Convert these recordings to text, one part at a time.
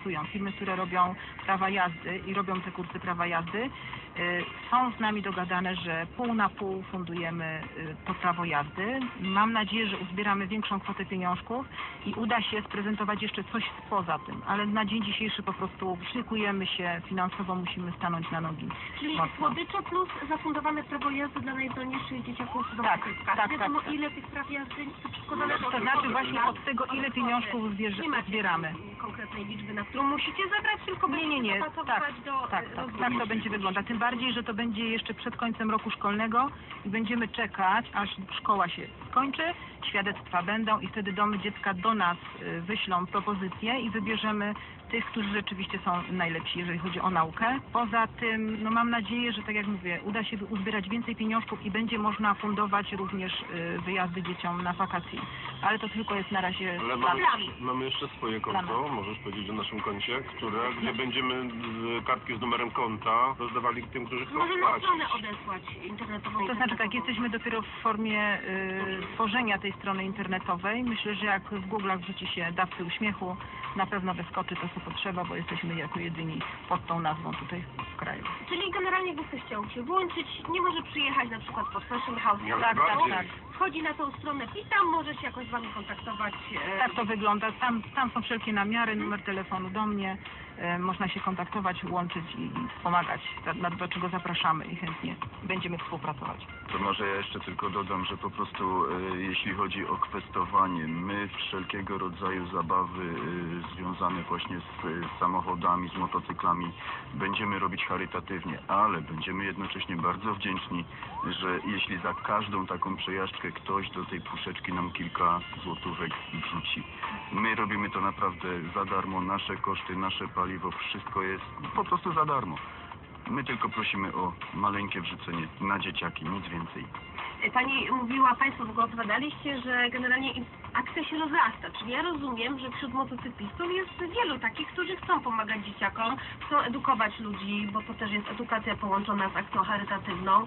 pracują, firmy, które robią prawa jazdy i robią te kursy prawa jazdy, y, są z nami dogadane, że pół na pół fundujemy y, to prawo jazdy. Mam nadzieję, że uzbieramy większą kwotę pieniążków i uda się sprezentować jeszcze coś poza tym, ale na dzień dzisiejszy po prostu szykujemy się finansowo, musimy stanąć na nogi. Czyli mocno. słodycze plus zafundowane prawo jazdy dla najzdolniejszych dzieciaków Tak, Wałbrzyskach. tak, Wiadomo tak. ile tych praw jazdy, to wszystko zależy od To znaczy właśnie tak? od tego, ile pieniążków zbierze, Nie zbieramy. konkretnej liczby, na którą musicie zebrać, tylko Nie, nie, nie. Tak, dopasowywać do tak, e, tak, tak to będzie wyglądać. Tym bardziej, że to będzie jeszcze przed końcem roku szkolnego i będziemy czekać, aż szkoła się skończy, świadectwa będą i wtedy domy dziecka do nas y, wyślą propozycje i wybierzemy tych, którzy rzeczywiście są najlepsi, jeżeli chodzi o naukę. Poza tym, no mam nadzieję, że tak jak mówię, uda się uzbierać więcej pieniążków i będzie można fundować również y, wyjazdy dzieciom na wakacje. Ale to tylko jest na razie Ale plan. mamy, Plan. mamy jeszcze swoje konto, możesz powiedzieć o naszym koncie, które, gdzie będziemy z kartki z numerem konta rozdawali tym, którzy chcą Możemy na wpłacić. stronę odesłać internetową. To znaczy tak, jesteśmy dopiero w formie y, tworzenia tej strony internetowej. Myślę, że jak w Google'ach wrzuci się dawcy uśmiechu, na pewno wyskoczy to, co potrzeba, bo jesteśmy jako jedyni pod tą nazwą tutaj w kraju. Czyli generalnie jakby ktoś chciał się włączyć, nie może przyjechać na przykład pod Fashion House. Jak Tak, tak, tak. Wchodzi na tą stronę i tam może się jakoś z Wami kontaktować. e, Tak to wygląda. Tam, tam są wszelkie namiary, numer telefonu do mnie. E, można się kontaktować, łączyć i, wspomagać, do, czego zapraszamy i chętnie będziemy współpracować. To może ja jeszcze tylko dodam, że po prostu e, jeśli chodzi o kwestowanie, my wszelkiego rodzaju zabawy e, związane właśnie z samochodami, z motocyklami będziemy robić charytatywnie, ale będziemy jednocześnie bardzo wdzięczni, że jeśli za każdą taką przejażdżkę ktoś do tej puszeczki nam kilka złotówek wrzuci. My robimy to naprawdę za darmo, nasze koszty, nasze paliwo, wszystko jest po prostu za darmo. My tylko prosimy o maleńkie wrzucenie na dzieciaki, nic więcej. Pani mówiła, Państwo w ogóle opowiadaliście, że generalnie akcja się rozrasta. Czyli ja rozumiem, że wśród motocyklistów jest wielu takich, którzy chcą pomagać dzieciakom, chcą edukować ludzi, bo to też jest edukacja połączona z akcją charytatywną.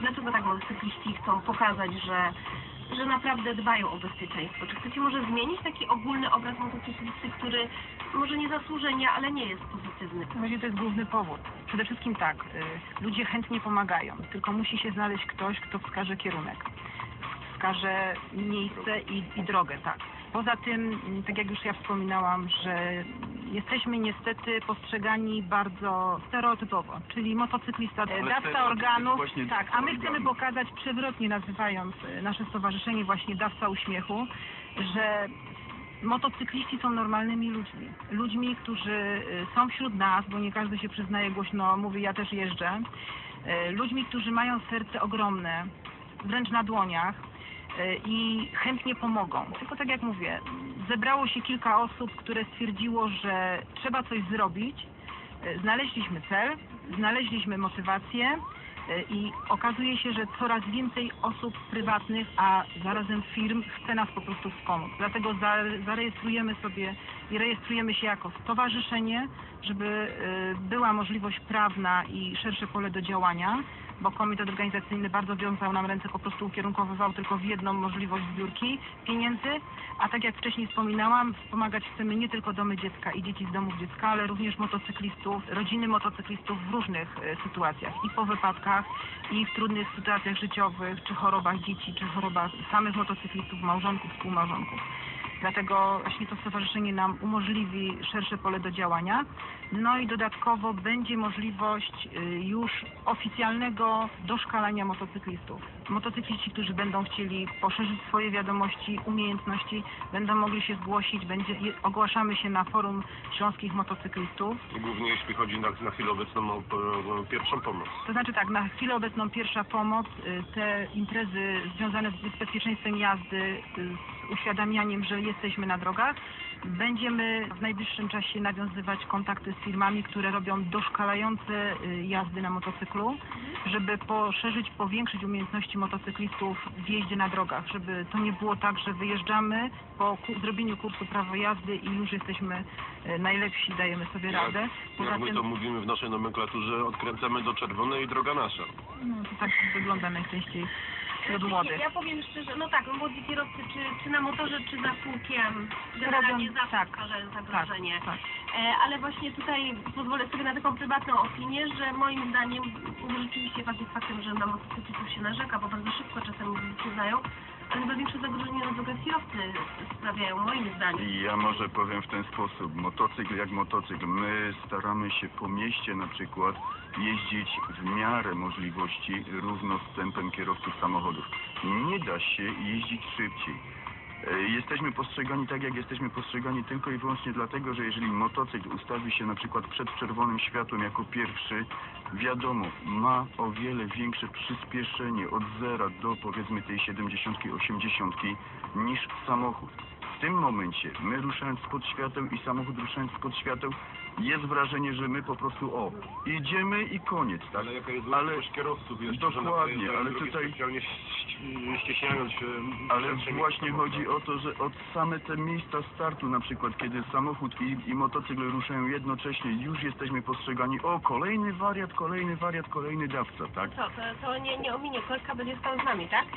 Dlaczego tak motocykliści chcą pokazać, że, że naprawdę dbają o bezpieczeństwo? Czy chcecie może zmienić taki ogólny obraz motocyklisty, który może niezasłużenie, ale nie jest pozytywny? Właściwie to jest główny powód. Przede wszystkim tak, y, ludzie chętnie pomagają, tylko musi się znaleźć ktoś, kto wskaże kierunek, wskaże miejsce i, i drogę, tak. Poza tym, mm, tak jak już ja wspominałam, że jesteśmy niestety postrzegani bardzo stereotypowo, czyli motocyklista, dawca organów, tak, a my chcemy pokazać przewrotnie nazywając y, nasze stowarzyszenie właśnie dawca uśmiechu, że Motocykliści są normalnymi ludźmi. Ludźmi, którzy y, są wśród nas, bo nie każdy się przyznaje głośno, mówi ja też jeżdżę. Y, Ludźmi, którzy mają serce ogromne, wręcz na dłoniach i chętnie pomogą. Tylko tak jak mówię, zebrało się kilka osób, które stwierdziło, że trzeba coś zrobić. Y, Znaleźliśmy cel, znaleźliśmy motywację y, i okazuje się, że coraz więcej osób prywatnych, a zarazem firm chce nas po prostu wspomóc. Dlatego za, zarejestrujemy sobie i rejestrujemy się jako stowarzyszenie, żeby y, była możliwość prawna i szersze pole do działania, bo komitet organizacyjny bardzo wiązał nam ręce, po prostu ukierunkowywał tylko w jedną możliwość zbiórki pieniędzy, a tak jak wcześniej wspominałam, wspomagać chcemy nie tylko domy dziecka i dzieci z domów dziecka, ale również motocyklistów, rodziny motocyklistów w różnych e, sytuacjach i po wypadkach, i w trudnych sytuacjach życiowych, czy chorobach dzieci, czy chorobach samych motocyklistów, małżonków, współmałżonków. Dlatego właśnie to stowarzyszenie nam umożliwi szersze pole do działania. No i dodatkowo będzie możliwość y, już oficjalnego doszkalania motocyklistów. Motocykliści, którzy będą chcieli poszerzyć swoje wiadomości, umiejętności, będą mogli się zgłosić. Będzie, ogłaszamy się na forum śląskich motocyklistów. Głównie jeśli chodzi na, na chwilę obecną o, o, o pierwszą pomoc. To znaczy tak, na chwilę obecną pierwsza pomoc, y, te imprezy związane z bezpieczeństwem jazdy, y, z uświadamianiem, że jesteśmy na drogach. Będziemy w najbliższym czasie nawiązywać kontakty z firmami, które robią doszkalające y, jazdy na motocyklu, żeby poszerzyć, powiększyć umiejętności motocyklistów w jeździe na drogach, żeby to nie było tak, że wyjeżdżamy po zrobieniu kursu prawo jazdy i już jesteśmy y, najlepsi, dajemy sobie radę. Jak, jak my to mówimy w naszej nomenklaturze, odkręcamy do czerwonej i droga nasza. No, to tak wygląda najczęściej wśród młodych. Ja powiem szczerze, no tak, młodzi kierowcy, czy, czy na motorze, czy za kółkiem, generalnie Robią- zawsze tak, stwarzają zagrożenie. tak. E, ale właśnie tutaj pozwolę sobie na taką prywatną opinię, że moim zdaniem no rzeczywiście fakt jest faktem, że na motocyklistów się narzeka, bo bardzo szybko czasem ludzie znają, ale chyba większe zagrożenie drogach kierowcy sprawiają, moim zdaniem. I ja może powiem w ten sposób. Motocykl jak motocykl. My staramy się po mieście na przykład jeździć w miarę możliwości równo z tempem kierowców samochodów. Nie da się jeździć szybciej. Jesteśmy postrzegani tak, jak jesteśmy postrzegani tylko i wyłącznie dlatego, że jeżeli motocykl ustawi się na przykład przed czerwonym światłem jako pierwszy, wiadomo, ma o wiele większe przyspieszenie od zera do powiedzmy tej 70, 80 niż samochód. W tym momencie my ruszając spod świateł i samochód ruszając spod świateł jest wrażenie, że my po prostu o, idziemy i koniec, tak? Ale jaka jest Ale- kierowców jeszcze, dokładnie, najeżdżają ale tutaj- specjalnie się Ale właśnie chodzi o to, że od same te miejsca startu, na przykład kiedy samochód i, i motocykl ruszają jednocześnie, już jesteśmy postrzegani, o kolejny wariat, kolejny wariat, kolejny dawca, tak? Co, to, to nie, nie ominie, kolega będzie stał z nami, tak?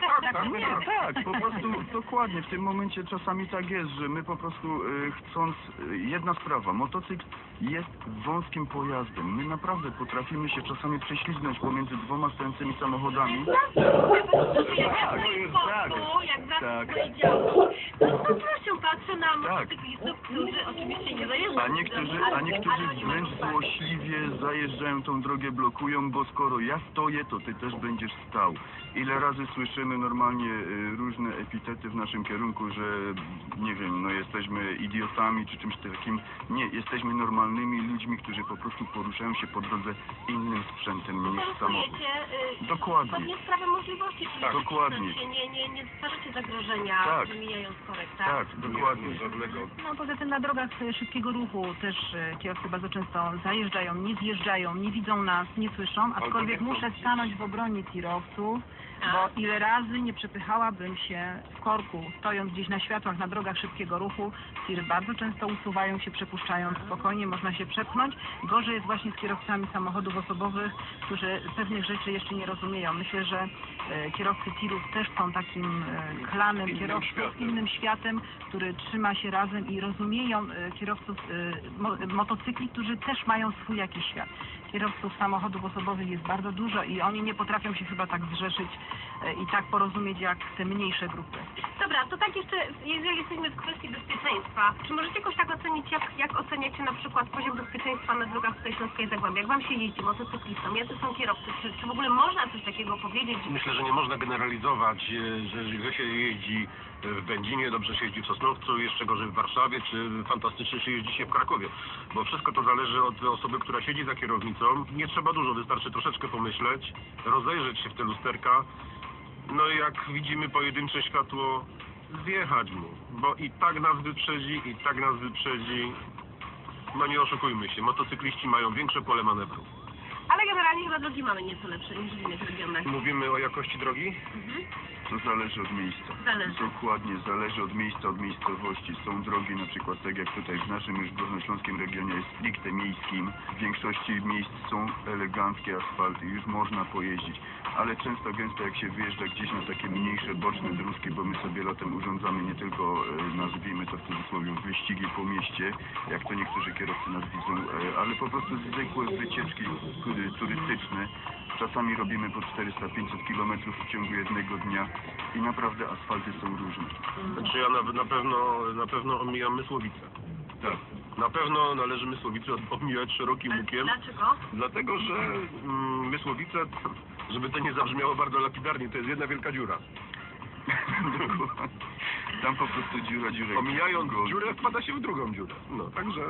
Tak, tak, tak. Nie, tak, po prostu dokładnie. W tym momencie czasami tak jest, że my po prostu y, chcąc. Y, jedna sprawa, motocykl jest wąskim pojazdem. My naprawdę potrafimy się czasami prześlizgnąć pomiędzy dwoma stojącymi samochodami. Tak. Tak. tak. Z pewnością patrzę na Tak. motocyklistów, którzy oczywiście nie zajeżdżają. A niektórzy, a niektórzy wręcz złośliwie zajeżdżają tą drogę, blokują, bo skoro ja stoję, to ty też będziesz stał. Ile razy słyszymy normalnie y, różne epitety w naszym kierunku, że nie wiem, no jesteśmy idiotami czy czymś takim. Nie, jesteśmy normalnymi ludźmi, którzy po prostu poruszają się po drodze innym sprzętem niż samochód. Y, Dokładnie. zgodnie z prawem możliwości. Tak, dokładnie. Nie, nie, nie stwarzacie zagrożenia, Tak. wymijając tak? Tak, dokładnie. Nie, żadnego. No poza tym na drogach e, szybkiego ruchu też e, kierowcy bardzo często zajeżdżają, nie zjeżdżają, nie widzą nas, nie słyszą, aczkolwiek nie chcą muszę widzieć. stanąć w obronie kierowców, Tak. bo ile razy nie przepychałabym się w korku, stojąc gdzieś na światłach na drogach szybkiego ruchu, tiry bardzo często usuwają się, przepuszczając spokojnie, można się przepchnąć. Gorzej jest właśnie z kierowcami samochodów osobowych, którzy pewnych rzeczy jeszcze nie rozumieją. Myślę, że e, kierowcy tirów też są takim e, klanem Innym kierowców, światem. innym światem, który trzyma się razem i rozumieją e, kierowców e, mo, motocykli, którzy też mają swój jakiś świat. Kierowców samochodów osobowych jest bardzo dużo i oni nie potrafią się chyba tak zrzeszyć e, i tak porozumieć jak te mniejsze grupy. Dobra, to tak jeszcze, jeżeli jesteśmy w kwestii bezpieczeństwa, czy możecie jakoś tak ocenić, jak, jak oceniacie na przykład poziom bezpieczeństwa na drogach tutaj Śląskiej Zagłębia? Jak wam się jeździ motocyklistą? Jacy są kierowcy? Czy, czy w ogóle można coś takiego powiedzieć? Myślę, że nie można generalizować, e, że źle się jeździ w Będzinie, dobrze się jeździ w Sosnowcu, jeszcze gorzej w Warszawie, czy fantastycznie się jeździ się w Krakowie. Bo wszystko to zależy od osoby, która siedzi za kierownicą. Nie trzeba dużo, wystarczy troszeczkę pomyśleć, rozejrzeć się w te lusterka. No jak widzimy pojedyncze światło, zjechać mu. Bo i tak nas wyprzedzi, i tak nas wyprzedzi. No nie oszukujmy się, motocykliści mają większe pole manewru. Ale generalnie chyba drogi mamy nieco lepsze niż w innych regionach. Mówimy o jakości drogi? Mhm. To zależy od miejsca. Zależy. Dokładnie, zależy od miejsca, od miejscowości. Są drogi na przykład tak jak tutaj w naszym już górnośląskim regionie jest stricte miejskim. W większości miejsc są eleganckie asfalty, już można pojeździć. Ale często gęsto jak się wyjeżdża gdzieś na takie mniejsze boczne dróżki, bo my sobie latem urządzamy nie tylko, e, nazwijmy to w cudzysłowie, wyścigi po mieście, jak to niektórzy kierowcy nas widzą, e, ale po prostu zwykłe wycieczki tury- turystyczne. Czasami robimy po 400-500 kilometrów w ciągu jednego dnia i naprawdę asfalty są różne. Znaczy ja na, na pewno na pewno omijam Mysłowice. Tak. Na pewno należy Mysłowice omijać szerokim łukiem, Dlaczego? dlatego że mm, Mysłowice, żeby to nie zabrzmiało bardzo lapidarnie, to jest jedna wielka dziura. Tam po prostu dziura, dziura. Omijając Go- dziurę wpada się w drugą dziurę. No, także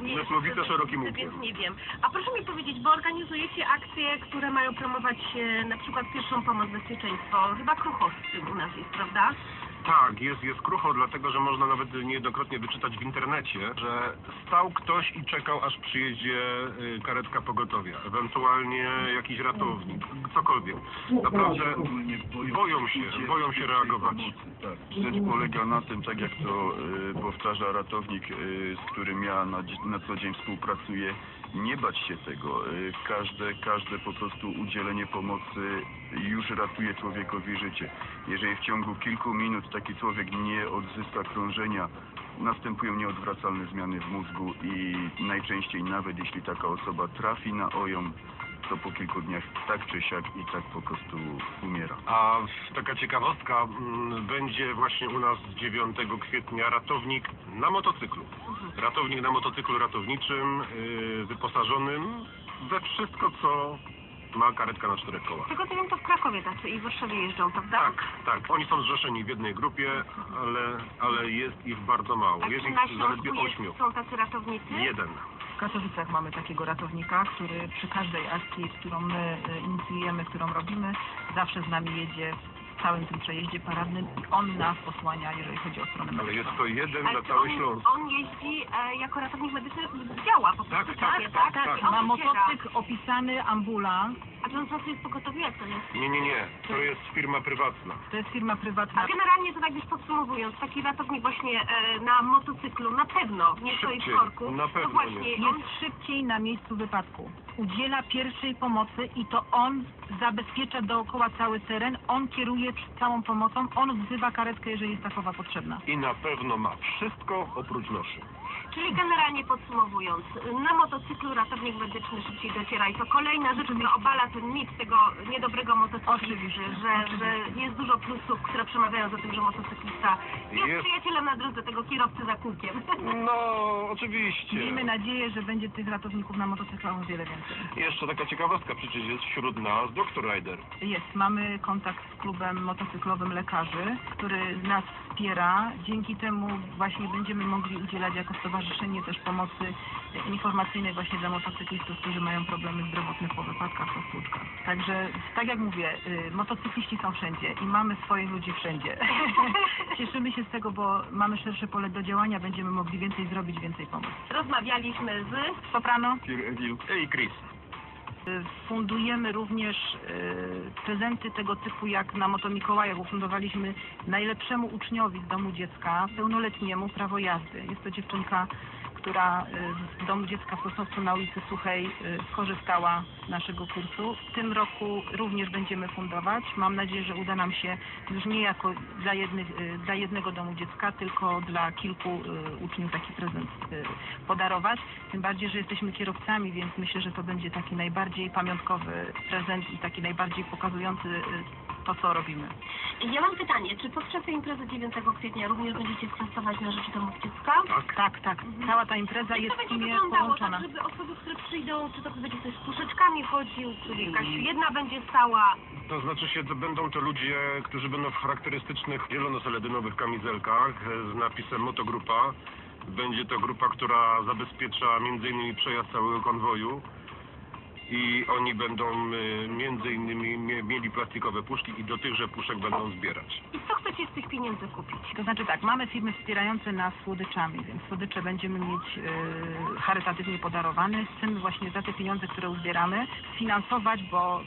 Nie, to- szerokim łukiem. Więc nie wiem. A proszę mi powiedzieć, bo organizujecie akcje, które mają promować e, na przykład pierwszą pomoc, bezpieczeństwo. Chyba tym u nas jest, prawda? Tak, jest, jest krucho, dlatego że można nawet niejednokrotnie wyczytać w internecie, że stał ktoś i czekał, aż przyjedzie y, karetka pogotowia, ewentualnie jakiś ratownik, cokolwiek. Naprawdę boją się, boją się reagować. Rzecz polega na tym, tak jak to y, powtarza ratownik, y, z którym ja na co dzień współpracuję, nie bać się tego. Y, każde, każde po prostu udzielenie pomocy już ratuje człowiekowi życie. Jeżeli w ciągu kilku minut taki człowiek nie odzyska krążenia, następują nieodwracalne zmiany w mózgu i najczęściej nawet jeśli taka osoba trafi na ojom, to po kilku dniach tak czy siak i tak po prostu umiera. A taka ciekawostka, mm, będzie właśnie u nas 9 kwietnia ratownik na motocyklu. Ratownik na motocyklu ratowniczym, yy, wyposażonym we wszystko, co ma karetka na czterech kołach. Tego co wiem, to w Krakowie tacy i w Warszawie jeżdżą, prawda? Tak, tak. Oni są zrzeszeni w jednej grupie, ale, ale jest ich bardzo mało. A Jest czy ich na zaledwie Śląsku jest, ośmiu. są tacy ratownicy? Jeden. W Katowicach mamy takiego ratownika, który przy każdej akcji, którą my y, inicjujemy, którą robimy, zawsze z nami jedzie w całym tym przejeździe paradnym i on nas posłania, jeżeli chodzi o stronę Ale medyczną. jest to jeden Ale na czy cały on, Śląsk. on jeździ e, jako ratownik medyczny, działa po Tak, prostu tak, tak, tak? tak. I on Ma motocykl opisany, ambulans, A czy on pracuje w pogotowiu, jak to jest? Nie, nie, nie. To jest firma prywatna. to jest firma prywatna. A generalnie to tak już podsumowując, taki ratownik właśnie e, na motocyklu na pewno nie stoi w Szybciej, korku. na pewno to właśnie nie. on jest szybciej na miejscu wypadku. Udziela pierwszej pomocy i to on zabezpiecza dookoła cały teren, on kieruje całą pomocą, on wzywa karetkę, jeżeli jest takowa potrzebna. I na pewno ma wszystko oprócz noszy. Czyli generalnie podsumowując, na motocyklu ratownik medyczny szybciej dociera i to kolejna rzecz, która obala ten mit tego niedobrego motocyklisty, Oczywiście, że, że jest dużo plusów, które przemawiają za tym, że motocyklista jest, Jest. przyjacielem na drodze tego kierowcy za kółkiem. No, oczywiście. Miejmy nadzieję, że będzie tych ratowników na motocyklach o wiele więcej. Jeszcze taka ciekawostka, przecież jest wśród nas doktor Rider. Jest, mamy kontakt z klubem motocyklowym lekarzy, który nas wspiera. Dzięki temu właśnie będziemy mogli udzielać jako stowarzyszenie też pomocy informacyjnej właśnie dla motocyklistów, którzy mają problemy zdrowotne po wypadkach, po stłuczkach. Także tak jak mówię, y, motocykliści są wszędzie i mamy swoich ludzi wszędzie. Cieszymy się z tego, bo mamy szersze pole do działania, będziemy mogli więcej zrobić, więcej pomóc. Rozmawialiśmy z... Soprano? Ej, Chris. Fundujemy również e, prezenty tego typu jak na Motomikołajach. Ufundowaliśmy najlepszemu uczniowi z domu dziecka, pełnoletniemu, prawo jazdy. Jest to dziewczynka, która e, z domu dziecka w Sosnowcu na ulicy Suchej e, skorzystała z naszego kursu. W tym roku również będziemy fundować. Mam nadzieję, że uda nam się już nie jako dla, jednych, e, dla jednego domu dziecka, tylko dla kilku uczniów taki prezent podarować. Tym bardziej, że jesteśmy kierowcami, więc myślę, że to będzie taki najbardziej pamiątkowy prezent i taki najbardziej pokazujący y, to, co robimy. Ja mam pytanie, czy podczas tej imprezy 9 kwietnia również będziecie kwestować na rzecz domów dziecka? Tak? Tak, tak. Cała ta impreza jest to w będzie sumie wyglądało, połączona. tak żeby osoby, które przyjdą, czy to będzie ktoś z puszeczkami chodził, czy jakaś jedna będzie stała? To znaczy się, to będą to ludzie, którzy będą w charakterystycznych zielono-seledynowych kamizelkach z napisem Motogrupa. Będzie to grupa, która zabezpiecza m.in. przejazd całego konwoju. I oni będą e, między innymi mie- mieli plastikowe puszki i do tychże puszek będą zbierać. I co chcecie z tych pieniędzy kupić? To znaczy tak, mamy firmy wspierające nas słodyczami, więc słodycze będziemy mieć y, charytatywnie podarowane. Chcemy właśnie za te pieniądze, które uzbieramy, finansować, bo